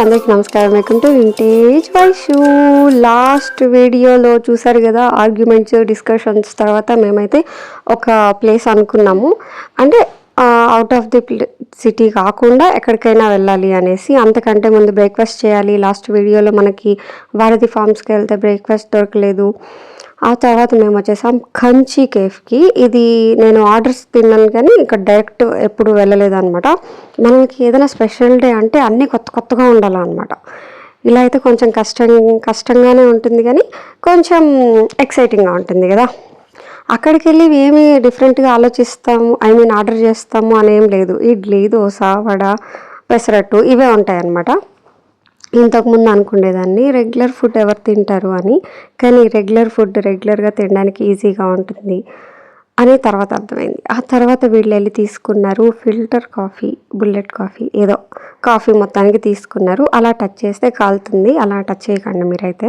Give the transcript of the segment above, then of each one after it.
అందరికీ నమస్కారం. Welcome vintage vintage shoe last వీడియోలో చూసారు కదా ఆర్గ్యుమెంట్స్ డిస్కషన్స్ తర్వాత మేమైతే ఒక ప్లేస్ అనుకున్నాము. అంటే అవుట్ ఆఫ్ ది సిటీ కాకుండా ఎక్కడికైనా వెళ్ళాలి అనేసి అంతకంటే ముందు బ్రేక్ఫాస్ట్ చేయాలి. లాస్ట్ వీడియోలో మనకి భారతి ఫార్మ్స్కి వెళ్తే బ్రేక్ఫాస్ట్ దొరకలేదు. ఆ తర్వాత మేము వచ్చేసాం కంచి కేఫ్కి. ఇది నేను ఆర్డర్స్ తిన్నాను కానీ ఇక్కడ డైరెక్ట్ ఎప్పుడు వెళ్ళలేదన్నమాట. మనకి ఏదైనా స్పెషల్ డే అంటే అన్నీ కొత్త కొత్తగా ఉండాలన్నమాట. ఇలా అయితే కొంచెం కష్టం కష్టంగానే ఉంటుంది కానీ కొంచెం ఎక్సైటింగ్గా ఉంటుంది కదా. అక్కడికి వెళ్ళి ఏమి డిఫరెంట్గా ఆలోచిస్తాము? ఐ మీన్ ఆర్డర్ చేస్తాము అనేం లేదు. ఇడ్లీ దోశ వడ పెసరట్టు ఇవే ఉంటాయన్నమాట. ఇంతకుముందు అనుకునేదాన్ని రెగ్యులర్ ఫుడ్ ఎవరు తింటారు అని. కానీ రెగ్యులర్ ఫుడ్ రెగ్యులర్గా తినడానికి ఈజీగా ఉంటుంది అని తర్వాత అర్థమైంది. ఆ తర్వాత వీళ్ళు వెళ్ళి తీసుకున్నారు ఫిల్టర్ కాఫీ బుల్లెట్ కాఫీ ఏదో కాఫీ మొత్తానికి తీసుకున్నారు. అలా టచ్ చేస్తే కాలుతుంది అలా టచ్ చేయకండి మీరైతే.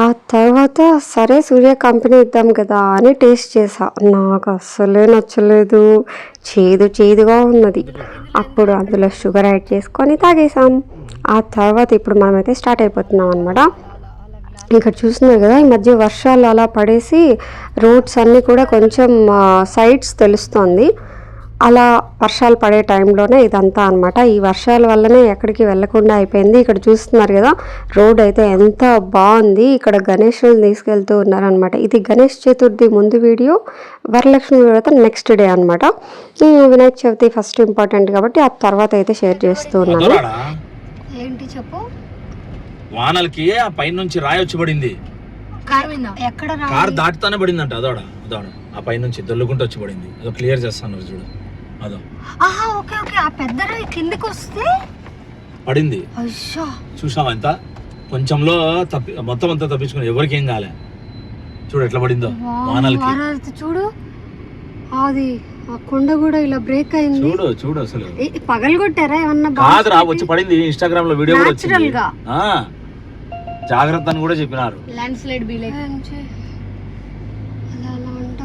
ఆ తర్వాత సరే సూర్య కంపెనీ ఇద్దాం కదా అని టేస్ట్ చేసా. నాకు అస్సలే నచ్చలేదు. చేదు చేదుగా ఉన్నది. అప్పుడు అందులో షుగర్ యాడ్ చేసుకొని తాగేసాం. ఆ తర్వాత ఇప్పుడు మనమైతే స్టార్ట్ అయిపోతున్నాం అనమాట ఇక్కడ చూస్తున్నారు కదా ఈ మధ్య వర్షాలు అలా పడేసి రోడ్స్ అన్నీ కూడా కొంచెం సైడ్స్ తెలుస్తోంది. అలా వర్షాలు పడే టైంలోనే ఇదంతా అనమాట ఈ వర్షాల వల్లనే ఎక్కడికి వెళ్ళకుండా అయిపోయింది. ఇక్కడ చూస్తున్నారు కదా రోడ్ అయితే ఎంత బాగుంది. ఇక్కడ గణేషులు తీసుకెళ్తూ ఉన్నారనమాట ఇది గణేష్ చతుర్థి ముందు వీడియో వరలక్ష్మి తర్వాత నెక్స్ట్ డే అనమాట వినాయక చవితి ఫస్ట్ ఇంపార్టెంట్ కాబట్టి ఆ తర్వాత అయితే షేర్ చేస్తూ ఉన్నాను. ఏంటి చెప్పు? వానలకి ఆ పైన నుంచి రాయి వచ్చి పడింది. ఎక్కడ కార్ దాటుతానే పడిందంట. అదోడ అదోడ ఆ పై నుంచి దొల్లుకుంటూ వచ్చి పడింది. అదో క్లియర్ చేస్తాను చూడు. అదో. ఆహా ఓకే ఓకే. ఆ పెద్ద రాయి కిందకి వస్తే? పడింది. అయ్యో. చూసావా ఎంత? కొంచెంలో తప్పి మొత్తం అంతా తప్పించుకుని ఎవరికి ఏం కాలే. చూడు ఎట్లా పడిందో వానలకి. చూడు. అది ఆ కొండ కూడా ఇలా బ్రేక్ అయింది. చూడు చూడు అసలు. పగలు కొట్టారా ఏమన్నా కాదురా వచ్చి పడింది ఇన్స్టాగ్రామ్లో వీడియో కూడా వచ్చింది. జాగ్రత్త అని కూడా చెప్పినారు. ల్యాండ్ స్లైడ్ బీ లైక్ అలా అలా అంట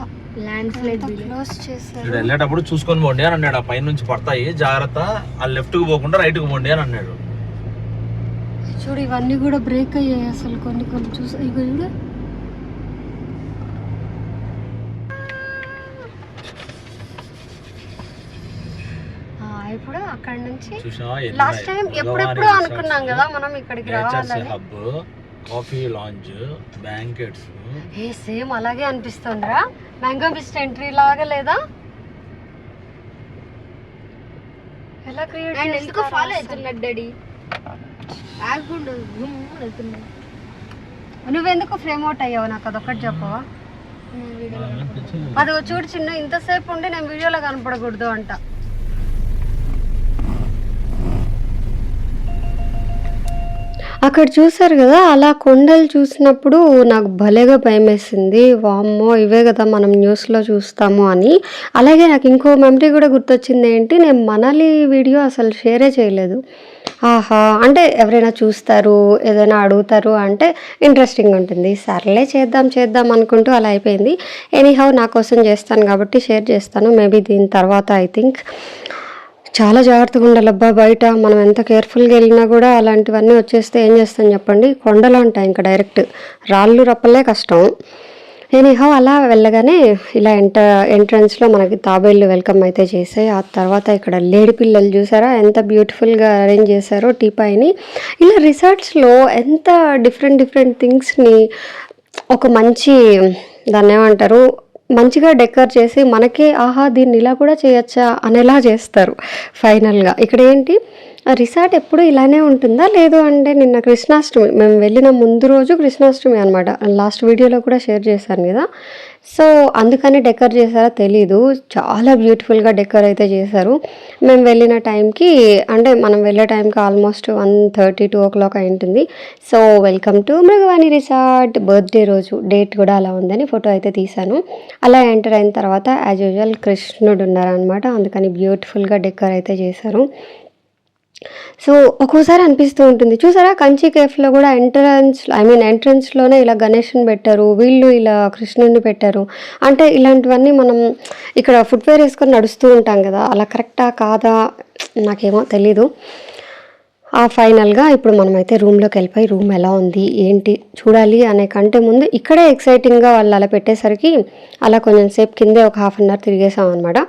ల్యాండ్ స్లైడ్ బీ క్లోజ్ చేశారు. ఇక్కడ వెళ్ళేటప్పుడు చూసుకొని పోండి అని అన్నాడు. ఆ పైన నుంచి పడతాయి జాగ్రత్త. ఆ లెఫ్ట్కు పోకుండా రైట్కు పోండి అని అన్నాడు. చూడు ఇవన్నీ కూడా బ్రేక్ అయ్యాయి అసలు. కొన్ని కొన్ని చూసి. ఇగో చూడు ఆ, ఇప్పుడు అక్కడ నుంచి లాస్ట్ టైం ఎప్పుడెప్పుడు అనుకున్నాం కదా మనం ఇక్కడికి రావాలని. హబ్ కాఫీ లాంజ్ బ్యాంకెట్స్ ఏ సేమ్ అలాగే అనిపిస్తుందిరా. మ్యాంగో బిస్ట్ ఎంట్రీ లాగా లేదా? ఎలా క్రియేట్ అండ్ ఎందుకు ఫాలో అవుతున్నాడు డాడీ. ఆగకుండా గుమ్ వెళ్తున్నాడు. నువ్వెందుకు ఫ్రేమ్ అవుట్ అయ్యావు? నాకు అదొకటి చెప్పవా? అది చూడు చిన్న ఇంతసేపు ఉండి నేను వీడియోలో కనపడకూడదు అంట. అక్కడ చూసారు కదా అలా కొండలు చూసినప్పుడు నాకు భలేగా భయం వేసింది వామ్మో ఇవే కదా మనం న్యూస్లో చూస్తాము అని. అలాగే నాకు ఇంకో మెమరీ కూడా గుర్తొచ్చింది ఏంటి నేను మనాలి వీడియో అసలు షేరే చేయలేదు. ఆహా అంటే ఎవరైనా చూస్తారు ఏదైనా అడుగుతారు అంటే ఇంట్రెస్టింగ్ ఉంటుంది. సర్లే చేద్దాం చేద్దాం అనుకుంటూ అలా అయిపోయింది. ఎనీహౌ నా కోసం చేస్తాను కాబట్టి షేర్ చేస్తాను. మేబీ దీని తర్వాత ఐ థింక్ చాలా జాగ్రత్తగా ఉండాలబ్బా. బయట మనం ఎంత కేర్ఫుల్గా వెళ్ళినా కూడా అలాంటివన్నీ వచ్చేస్తే ఏం చేస్తాం చెప్పండి? కొండలు అంటాయి ఇంకా డైరెక్ట్ రాళ్ళు రప్పలే కష్టం. ఎనీహౌ అలా వెళ్ళగానే ఇలా ఎంట ఎంట్రన్స్లో మనకి తాబేళ్ళు వెల్కమ్ అయితే చేసాయి ఆ తర్వాత ఇక్కడ లేడి పిల్లలు చూసారా? ఎంత బ్యూటిఫుల్గా అరేంజ్ చేశారో టీపాయిని ఇలా రిసార్ట్స్లో ఎంత డిఫరెంట్ డిఫరెంట్ థింగ్స్ని ఒక మంచి దాన్ని ఏమంటారు మంచిగా డెకర్ చేసి మనకే ఆహా దీన్ని ఇలా కూడా చేయొచ్చా అనేలా చేస్తారు ఫైనల్గా. ఇక్కడ ఏంటి? రిసార్ట్ ఎప్పుడు ఇలానే ఉంటుందా? లేదు అంటే నిన్న కృష్ణాష్టమి మేము వెళ్ళిన ముందు రోజు కృష్ణాష్టమి అనమాట లాస్ట్ వీడియోలో కూడా షేర్ చేశాను కదా. సో అందుకని డెకర్ చేశారో తెలీదు. చాలా బ్యూటిఫుల్గా డెకర్ అయితే చేశారు. మేము వెళ్ళిన టైంకి అంటే మనం వెళ్ళే టైంకి almost one thirty two o'clock అయి ఉంటుంది. So welcome to Mrugavani resort. Birthday రోజు డేట్ కూడా అలా ఉందని ఫోటో అయితే తీశాను. అలా ఎంటర్ అయిన తర్వాత యాజ్ యూజువల్ కృష్ణుడు ఉన్నారనమాట అందుకని బ్యూటిఫుల్గా డెకర్ అయితే చేశారు. సో ఒక్కోసారి అనిపిస్తూ ఉంటుంది. చూసారా? కంచి కేఫ్లో కూడా ఎంట్రన్స్ ఐ మీన్ ఎంట్రన్స్లోనే ఇలా గణేష్ని పెట్టారు వీళ్ళు ఇలా కృష్ణుడిని పెట్టారు. అంటే ఇలాంటివన్నీ మనం ఇక్కడ ఫుట్వేర్ వేసుకొని నడుస్తూ ఉంటాం కదా అలా కరెక్టా కాదా? నాకేమో తెలీదు. ఆ ఫైనల్గా ఇప్పుడు మనమైతే రూమ్లోకి వెళ్ళిపోయి రూమ్ ఎలా ఉంది ఏంటి చూడాలి అనే కంటే ముందు ఇక్కడే ఎక్సైటింగ్గా వాళ్ళు అలా పెట్టేసరికి అలా కొంచెం సేపు కిందే ఒక హాఫ్ అన్ అవర్ తిరిగేసాం అనమాట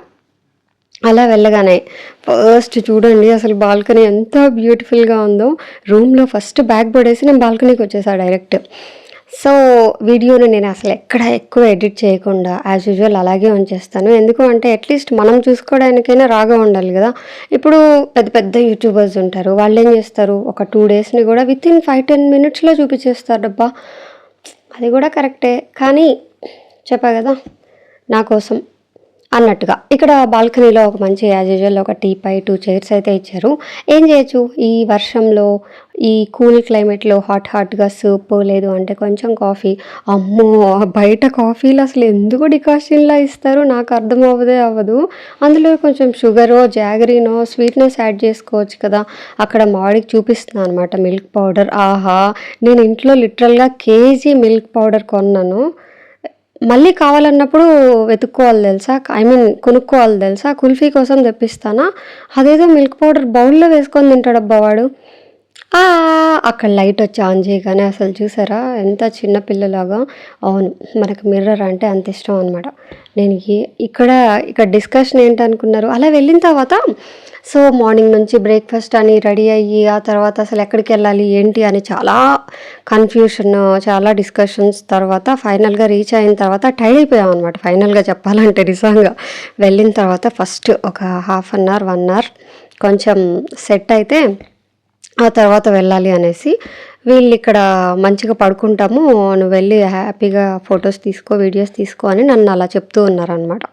అలా వెళ్ళగానే ఫస్ట్ చూడండి అసలు బాల్కనీ ఎంత బ్యూటిఫుల్గా ఉందో. రూమ్లో ఫస్ట్ బ్యాగ్ పడేసి నేను బాల్కనీకి వచ్చేసా డైరెక్ట్. సో వీడియోని నేను అసలు ఎక్కడ ఎక్కువ ఎడిట్ చేయకుండా యాజ్ యూజువల్ అలాగే ఉంచేస్తాను. ఎందుకు అంటే అట్లీస్ట్ మనం చూసుకోవడానికైనా రాగా ఉండాలి కదా. ఇప్పుడు పెద్ద పెద్ద యూట్యూబర్స్ ఉంటారు. వాళ్ళు ఏం చేస్తారు? ఒక టూ డేస్ని కూడా విత్ ఇన్ ఫైవ్ టెన్ మినిట్స్లో చూపించేస్తారు డబ్బా అది కూడా కరెక్టే కానీ చెప్పా కదా నా కోసం. అన్నట్టుగా. ఇక్కడ బాల్కనీలో ఒక మంచి యాజ్ యూజువల్ ఒక టీ పై టూ చైర్స్ అయితే ఇచ్చారు. ఏం చేయొచ్చు? ఈ వర్షంలో ఈ కూల్ క్లైమేట్లో హాట్ హాట్గా సూప్ లేదు అంటే కొంచెం కాఫీ. అమ్మో బయట కాఫీలు అసలు ఎందుకు డికాషన్లా ఇస్తారు? నాకు అర్థం అవ్వదే అవ్వదు. అందులో కొంచెం షుగరో జాగరీనో స్వీట్నెస్ యాడ్ చేసుకోవచ్చు కదా. అక్కడ మాడికి చూపిస్తున్నాను అనమాట మిల్క్ పౌడర్ ఆహా నేను ఇంట్లో లిటరల్గా కేజీ మిల్క్ పౌడర్ కొన్నాను. మళ్ళీ కావాలన్నప్పుడు వెతుక్కోవాలి తెలుసా? ఐ మీన్ కొనుక్కోవాలి తెలుసా? కుల్ఫీ కోసం తెప్పిస్తానా? అదేదో మిల్క్ పౌడర్ బౌల్లో వేసుకొని తింటాడబ్బా వాడు. అక్కడ లైట్ వచ్చి ఆన్ చేయగానే అసలు చూసారా? ఎంత చిన్న పిల్లలాగా. అవును మనకు మిర్రర్ అంటే అంత ఇష్టం అనమాట నేను ఇక్కడ ఇక్కడ డిస్కషన్ ఏంటనుకున్నారు? అలా వెళ్ళిన తర్వాత సో మార్నింగ్ నుంచి బ్రేక్ఫాస్ట్ అని రెడీ అయ్యి ఆ తర్వాత అసలు ఎక్కడికి వెళ్ళాలి ఏంటి అని చాలా కన్ఫ్యూషన్ చాలా డిస్కషన్స్ తర్వాత ఫైనల్గా రీచ్ అయిన తర్వాత టైడ్ అయిపోయాం అనమాట ఫైనల్గా చెప్పాలంటే నిజంగా. వెళ్ళిన తర్వాత ఫస్ట్ ఒక half an hour one hour కొంచెం సెట్ అయితే ఆ తర్వాత వెళ్ళాలి అనేసి వీళ్ళు ఇక్కడ మంచిగా పడుకుంటాము నువ్వు వెళ్ళి హ్యాపీగా ఫొటోస్ తీసుకో వీడియోస్ తీసుకో అని నన్ను అలా చెప్తూ ఉన్నారనమాట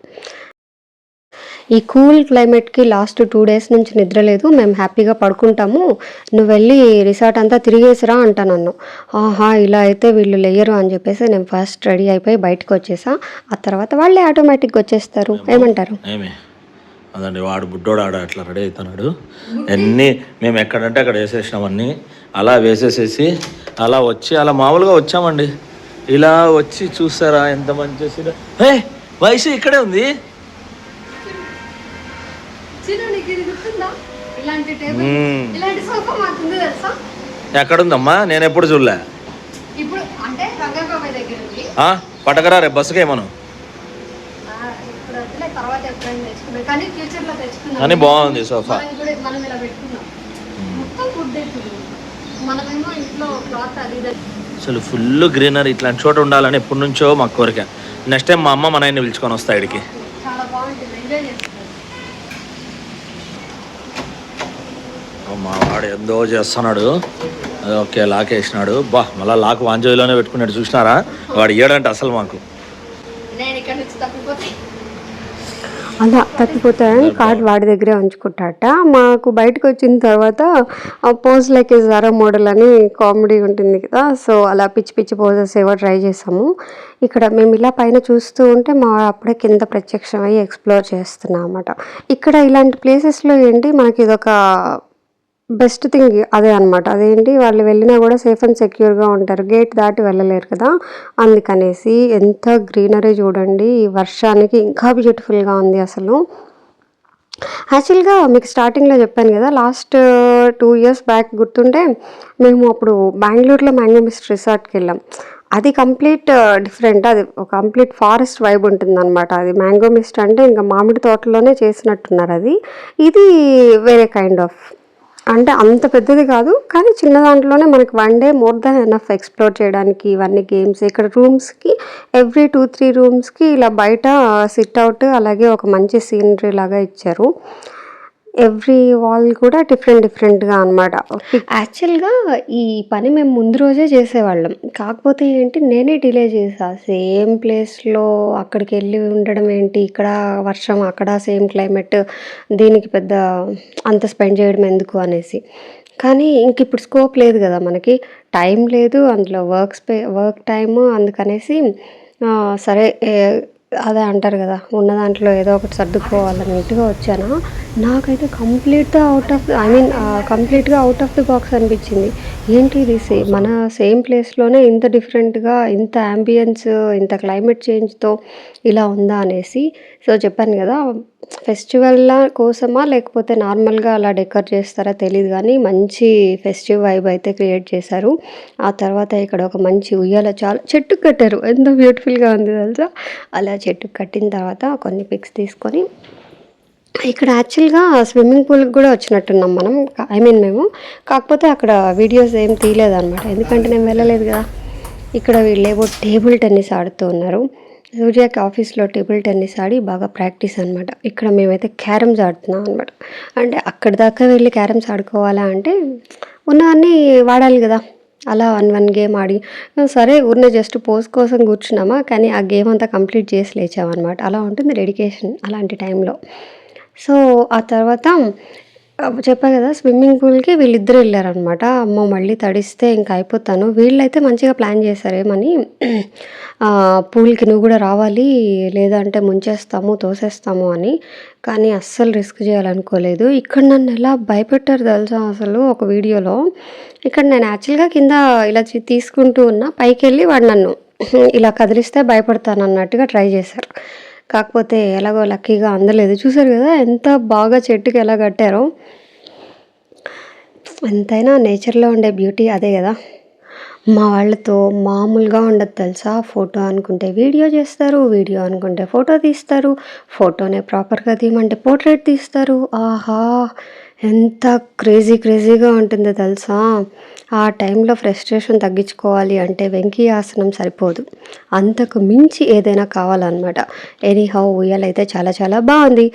ఈ కూల్ క్లైమేట్కి లాస్ట్ టూ డేస్ నుంచి నిద్ర లేదు మేము హ్యాపీగా పడుకుంటాము నువ్వు వెళ్ళి రిసార్ట్ అంతా తిరిగేసిరా అంటా నన్ను. ఆహా ఇలా అయితే వీళ్ళు లేయరు అని చెప్పేసి నేను ఫస్ట్ రెడీ అయిపోయి బయటకు వచ్చేసా. ఆ తర్వాత వాళ్ళే ఆటోమేటిక్గా వచ్చేస్తారు. ఏమంటారు? ఏమి. అదండి వాడు బుడ్డోడు ఆడ అట్లా రెడీ అవుతున్నాడు అన్నీ మేము ఎక్కడంటే అక్కడ వేసేసినాం అన్నీ. అలా వేసేసేసి అలా వచ్చి అలా మామూలుగా వచ్చామండి. ఇలా వచ్చి చూస్తారా ఎంత మంచి హే వయసు ఇక్కడే ఉంది. ఎక్కడుందమ్మా? నేను ఎప్పుడు చూడలే. పట్టకరా రేపు బస్సుకే మనం కానీ ఫ్యూచర్లో తెచ్చుకున్నాం. కానీ బాగుంది సోఫా. మనం కూడా మనం ఇలా పెట్టుకున్నాం. మొత్తం ఫుడ్ మనమేమో ఇంట్లో క్లాత్ అది అసలు ఫుల్ గ్రీనరీ ఇట్లాంటి చోట ఉండాలని ఎప్పటి నుంచో మా కోరిక. నెక్స్ట్ టైం మా అమ్మ మా నాయన్ని పిలుచుకొని వస్తా ఇక్కడికి. చాలా బాగుంటుంది. ఎంజాయ్ చేస్తున్నారు మా వాడు ఎందో చేస్తున్నాడు. ఓకే లాక్ వేసినాడు బా మళ్ళీ లాక్ వాంజోయిలోనే పెట్టుకున్నాడు. చూసినారా? వాడు ఏడంటే అసలు మాకు నేను ఇక్కడ నుంచి తప్పిపోతే అలా తప్పిపోతాడని కార్డ్ వాడి దగ్గరే ఉంచుకుంటాట మాకు బయటకు వచ్చిన తర్వాత పోజ్ లైక్ జారా మోడల్ అని కామెడీ ఉంటుంది కదా సో అలా పిచ్చి పిచ్చి పోజెస్ ఏవో ట్రై చేసాము. ఇక్కడ మేము ఇలా పైన చూస్తూ ఉంటే మా అప్పుడే కింద ప్రత్యక్షమై ఎక్స్ప్లోర్ చేస్తున్నాం అన్నమాట ఇక్కడ ఇలాంటి ప్లేసెస్లో ఏంటి మనకి ఇదొక బెస్ట్ థింగ్ అదే అనమాట అదేంటి? వాళ్ళు వెళ్ళినా కూడా సేఫ్ అండ్ సెక్యూర్గా ఉంటారు. గేట్ దాటి వెళ్ళలేరు కదా? అందుకనేసి ఎంత గ్రీనరీ చూడండి. ఈ వర్షానికి ఇంకా బ్యూటిఫుల్గా ఉంది అసలు. యాక్చువల్గా మీకు స్టార్టింగ్లో చెప్పాను కదా last uh, two years back గుర్తుంటే మేము అప్పుడు బెంగళూరులో మ్యాంగో మిస్ట్ రిసార్ట్కి వెళ్ళాం. అది కంప్లీట్ uh, డిఫరెంట్. అది ఒక కంప్లీట్ ఫారెస్ట్ వైబ్ ఉంటుంది అనమాట అది మ్యాంగో మిస్ట్ అంటే ఇంకా మామిడి తోటలోనే చేసినట్టున్నారు అది. ఇది వేరే కైండ్ ఆఫ్. అంటే అంత పెద్దది కాదు కానీ చిన్న దాంట్లోనే మనకి one day more than enough explore చేయడానికి ఇవన్నీ గేమ్స్ ఇక్కడ రూమ్స్కి ఎవ్రీ టూ త్రీ రూమ్స్కి ఇలా బయట uh, సిట్ అవుట్ అలాగే ఒక మంచి సీనరీ లాగా ఇచ్చారు. ఎవ్రీ వాల్ కూడా డిఫరెంట్ డిఫరెంట్గా అనమాట యాక్చువల్గా ఈ పని మేము ముందు రోజే చేసేవాళ్ళం. కాకపోతే ఏంటి నేనే డిలే చేసా సేమ్ ప్లేస్లో అక్కడికి వెళ్ళి ఉండడం ఏంటి ఇక్కడ వర్షం అక్కడ సేమ్ క్లైమేట్ దీనికి పెద్ద అంత స్పెండ్ చేయడం ఎందుకు అనేసి. కానీ ఇంక ఇప్పుడు స్కోప్ లేదు కదా మనకి. టైం లేదు అందులో వర్క్ స్పే వర్క్ టైము అందుకనేసి సరే అదే అంటారు కదా ఉన్న దాంట్లో ఏదో ఒకటి సర్దుకోవాలన్నట్టుగా వచ్చాను? నాకైతే కంప్లీట్గా అవుట్ ఆఫ్ ఐ మీన్ కంప్లీట్గా అవుట్ ఆఫ్ ది బాక్స్ అనిపించింది. ఏంటి ఇది సే మన సేమ్ ప్లేస్లోనే ఇంత డిఫరెంట్గా ఇంత అంబియన్స్ ఇంత క్లైమేట్ చేంజ్తో ఇలా ఉందా అనేసి సో చెప్పాను కదా ఫెస్టివల్ల కోసమా లేకపోతే నార్మల్గా అలా డెకర్ చేస్తారా తెలియదు కానీ మంచి ఫెస్టివ్ వైబ్ అయితే క్రియేట్ చేశారు. ఆ తర్వాత ఇక్కడ ఒక మంచి ఉయ్యాల చాలా చెట్టు కట్టారు. ఎంత బ్యూటిఫుల్గా ఉంది తెలుసా? అలా చెట్టు కట్టిన తర్వాత కొన్ని పిక్స్ తీసుకొని ఇక్కడ యాక్చువల్గా స్విమ్మింగ్ పూల్కి కూడా వచ్చినట్టున్నాం మనం. ఐ మీన్ మేము. కాకపోతే అక్కడ వీడియోస్ ఏం తీయలేదన్నమాట. ఎందుకంటే నేను వెళ్ళలేదు కదా. ఇక్కడ వీళ్ళేవో టేబుల్ టెన్నిస్ ఆడుతూ ఉన్నారు. సూర్యకి ఆఫీస్లో టేబుల్ టెన్నిస్ ఆడి బాగా ప్రాక్టీస్ అనమాట ఇక్కడ మేమైతే క్యారమ్స్ ఆడుతున్నాం అనమాట అంటే అక్కడి దాకా వెళ్ళి క్యారమ్స్ ఆడుకోవాలా అంటే ఉన్నవన్నీ వాడాలి కదా. అలా వన్ వన్ గేమ్ ఆడి సరే ఊరినే జస్ట్ పోస్ట్ కోసం కూర్చున్నామా కానీ ఆ గేమ్ అంతా కంప్లీట్ చేసి లేచామన్నమాట. అలా ఉంటుంది డెడికేషన్ అలాంటి టైంలో. సో ఆ తర్వాత చెప్పాను కదా స్విమ్మింగ్ పూల్కి వీళ్ళిద్దరు వెళ్ళారనమాట అమ్మ మళ్ళీ తడిస్తే ఇంకా అయిపోతాను. వీళ్ళైతే మంచిగా ప్లాన్ చేశారేమని పూల్కి నువ్వు కూడా రావాలి లేదంటే ముంచేస్తాము తోసేస్తాము అని. కానీ అస్సలు రిస్క్ చేయాలనుకోలేదు. ఇక్కడ నన్ను ఎలా భయపెట్టారు తెలుసా అసలు ఒక వీడియోలో? ఇక్కడ నేను యాక్చువల్గా కింద ఇలా తీసుకుంటూ ఉన్నా పైకి వెళ్ళి వాడు నన్ను ఇలా కదిలిస్తే భయపడతాను అన్నట్టుగా ట్రై చేశారు. కాకపోతే ఎలాగో లక్కీగా అందలేదు. చూసారు కదా ఎంత బాగా చెట్టుకి ఎలా కట్టారో. ఎంతైనా నేచర్లో ఉండే బ్యూటీ అదే కదా. మా వాళ్ళతో మామూలుగా ఉండదు తెలుసా? ఫోటో అనుకుంటే వీడియో చేస్తారు వీడియో అనుకుంటే ఫోటో తీస్తారు ఫోటోనే ప్రాపర్గా తీయమంటే పోర్ట్రేట్ తీస్తారు. ఆహా! ఎంత క్రేజీ క్రేజీగా ఉంటుందో తెలుసా? ఆ టైంలో ఫ్రస్ట్రేషన్ తగ్గించుకోవాలి అంటే వెంకీ ఆసనం సరిపోదు. అంతకు మించి ఏదైనా కావాలన్నమాట. ఎనీహౌ ఉయ్యాలైతే చాలా చాలా బాగుంది.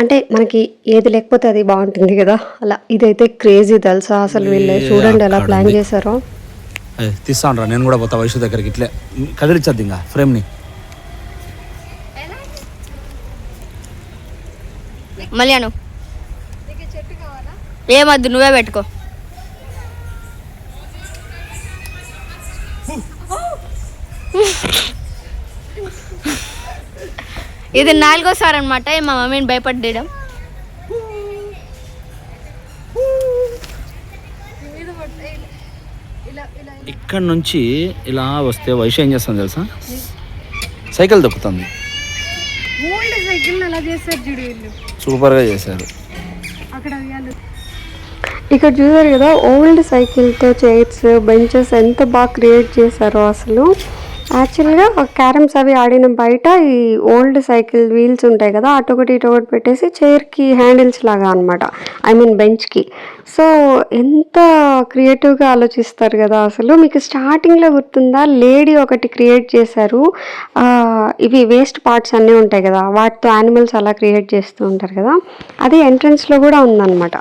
అంటే మనకి ఏది లేకపోతే అది బాగుంటుంది కదా. అలా ఇదైతే క్రేజీ తెలుసా అసలు వీళ్ళు? చూడండి ఎలా ప్లాన్ చేశారో. తీస్తాను రా నేను కూడా పోతా వయసు దగ్గరికి. ఇట్లే కదిలిచ్చద్దు ఇంకా ఫ్రేమ్ని. మళ్ళీ అను. ఏమద్దు నువ్వే పెట్టుకో. ఇది నాలుగోసారి అనమాట మా మమ్మీని భయపడ్డం ఇక్కడ నుంచి ఇలా వస్తే వయసు ఏం చేస్తాను తెలుసా? సైకిల్ దొక్కుతుంది. సూపర్గా చేశారు. అక్కడ ఇక్కడ చూసారు కదా ఓల్డ్ సైకిల్తో చైర్స్ బెంచెస్ ఎంత బాగా క్రియేట్ చేశారో అసలు. యాక్చువల్గా క్యారమ్స్ అవి ఆడిన బయట. ఈ ఓల్డ్ సైకిల్ వీల్స్ ఉంటాయి కదా అటు ఒకటి ఇటు ఒకటి పెట్టేసి చైర్కి హ్యాండిల్స్ లాగా అనమాట ఐ మీన్ బెంచ్కి సో ఎంత క్రియేటివ్గా ఆలోచిస్తారు కదా అసలు. మీకు స్టార్టింగ్లో గుర్తుందా? లేడీ ఒకటి క్రియేట్ చేశారు. ఇవి వేస్ట్ పార్ట్స్ అన్నీ ఉంటాయి కదా వాటితో యానిమల్స్ అలా క్రియేట్ చేస్తూ ఉంటారు కదా. అది ఎంట్రన్స్లో కూడా ఉందన్నమాట.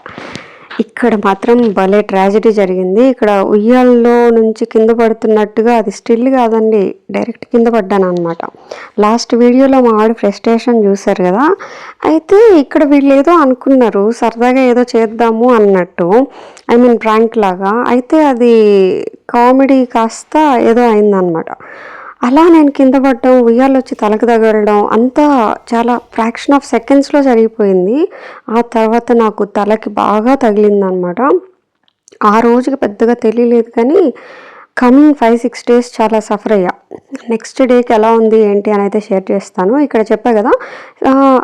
ఇక్కడ మాత్రం భలే ట్రాజడీ జరిగింది. ఇక్కడ ఉయ్యాల్లో నుంచి కింద పడుతున్నట్టుగా అది స్టిల్ కాదండి డైరెక్ట్ కింద పడ్డాను అనమాట లాస్ట్ వీడియోలో మా ఆవిడ ఫ్రస్ట్రేషన్ చూశారు కదా అయితే ఇక్కడ వీళ్ళు ఏదో అనుకున్నారు సరదాగా ఏదో చేద్దాము అన్నట్టు ఐ మీన్ ప్రాంక్ లాగా. అయితే అది కామెడీ కాస్త ఏదో అయిందనమాట అలా నేను కింద పడడం ఉయ్యాలు వచ్చి తలకు తగలడం అంతా చాలా ఫ్రాక్షన్ ఆఫ్ సెకండ్స్లో జరిగిపోయింది. ఆ తర్వాత నాకు తలకి బాగా తగిలిందనమాట. ఆ రోజుకి పెద్దగా తెలియలేదు కానీ కమింగ్ ఫైవ్ సిక్స్ డేస్ చాలా సఫర్ అయ్యా. నెక్స్ట్ డేకి ఎలా ఉంది ఏంటి అని అయితే షేర్ చేస్తాను. ఇక్కడ చెప్పా కదా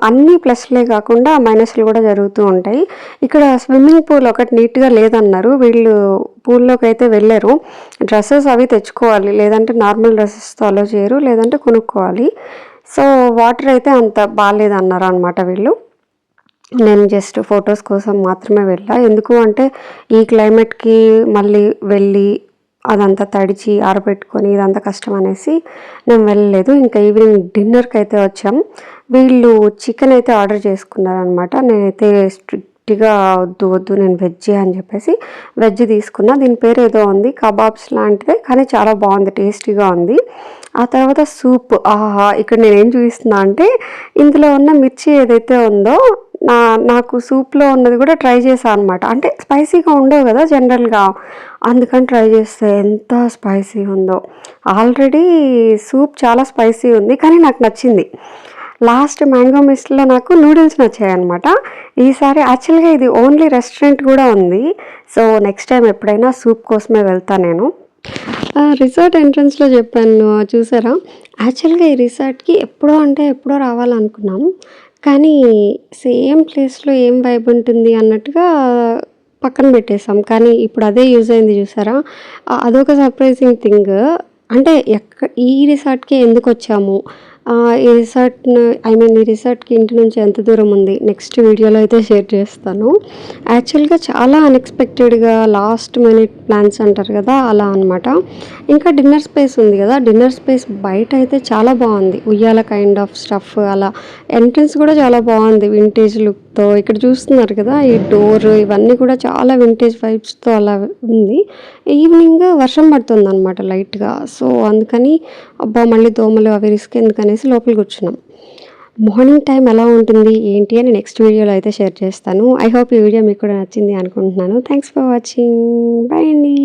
అన్ని ప్లస్లే కాకుండా మైనస్లు కూడా జరుగుతూ ఉంటాయి. ఇక్కడ స్విమ్మింగ్ పూల్ ఒకటి నీట్గా లేదన్నారు. వీళ్ళు పూల్లోకి అయితే వెళ్ళారు. డ్రెస్సెస్ అవి తెచ్చుకోవాలి. లేదంటే నార్మల్ డ్రెస్సెస్తో అలో చేయరు లేదంటే కొనుక్కోవాలి. సో వాటర్ అయితే అంత బాగాలేదన్నారు అనమాట వీళ్ళు. నేను జస్ట్ ఫొటోస్ కోసం మాత్రమే వెళ్ళా. ఎందుకు అంటే ఈ క్లైమేట్కి మళ్ళీ వెళ్ళి అదంతా తడిచి ఆరబెట్టుకొని ఇదంతా కష్టం అనేసి నేను వెళ్ళలేదు. ఇంకా ఈవినింగ్ డిన్నర్కి అయితే వచ్చాం. వీళ్ళు చికెన్ అయితే ఆర్డర్ చేసుకున్నారనమాట. నేనైతే స్ట్రిక్ట్గా వద్దు వద్దు నేను వెజ్ అని చెప్పేసి వెజ్ తీసుకున్నా. దీని పేరు ఏదో ఉంది కబాబ్స్ లాంటిదే కానీ చాలా బాగుంది టేస్టీగా ఉంది. ఆ తర్వాత సూప్ ఆహా ఇక్కడ నేనేం చూపిస్తున్నా అంటే ఇందులో ఉన్న మిర్చి ఏదైతే ఉందో నా నాకు సూప్లో ఉన్నది కూడా ట్రై చేశాను అనమాట అంటే స్పైసీగా ఉండవు కదా జనరల్గా. అందుకని ట్రై చేస్తే ఎంత స్పైసీ ఉందో. ఆల్రెడీ సూప్ చాలా స్పైసీ ఉంది కానీ నాకు నచ్చింది. లాస్ట్ మ్యాంగో మిస్ట్లో నాకు నూడిల్స్ నచ్చాయి అనమాట ఈసారి యాక్చువల్గా ఇది ఓన్లీ రెస్టారెంట్ కూడా ఉంది. సో నెక్స్ట్ టైం ఎప్పుడైనా సూప్ కోసమే వెళ్తాను నేను. రిసార్ట్ ఎంట్రన్స్లో చెప్పాను చూసారా? యాక్చువల్గా ఈ రిసార్ట్కి ఎప్పుడో అంటే ఎప్పుడో రావాలనుకున్నాం. కానీ సేమ్ ప్లేస్లో ఏం వైబ్ ఉంటుంది అన్నట్టుగా పక్కన పెట్టేసాం కానీ ఇప్పుడు అదే యూజ్ అయింది చూసారా? అదొక సర్ప్రైజింగ్ థింగ్ అంటే ఎక్క ఈ రిసార్ట్కి ఎందుకు వచ్చాము? ఈ రిసార్ట్ ఐ మీన్ ఈ రిసార్ట్కి ఇంటి నుంచి ఎంత దూరం ఉంది నెక్స్ట్ వీడియోలో అయితే షేర్ చేస్తాను. యాక్చువల్గా చాలా అన్ఎక్స్పెక్టెడ్గా లాస్ట్ మినిట్ ప్లాన్స్ అంటారు కదా అలా అనమాట ఇంకా డిన్నర్ స్పేస్ ఉంది కదా డిన్నర్ స్పేస్ బయట అయితే చాలా బాగుంది. ఉయ్యాల కైండ్ ఆఫ్ స్టఫ్ అలా. ఎంట్రన్స్ కూడా చాలా బాగుంది వింటేజ్ లుక్తో ఇక్కడ చూస్తున్నారు కదా ఈ డోర్ ఇవన్నీ కూడా చాలా వింటేజ్ వైబ్స్తో అలా ఉంది. ఈవినింగ్ వర్షం పడుతుంది అనమాట లైట్గా. సో అందుకని అబ్బా మళ్ళీ దోమలు అవి రిస్క్ అనేసి లోపల కూర్చున్నాం మార్నింగ్ టైం ఎలా ఉంటుంది ఏంటి అని నెక్స్ట్ వీడియోలో అయితే షేర్ చేస్తాను. ఐ హోప్ ఈ వీడియో మీకు కూడా నచ్చింది అనుకుంటున్నాను. Thanks for watching. బాయ్ అండి.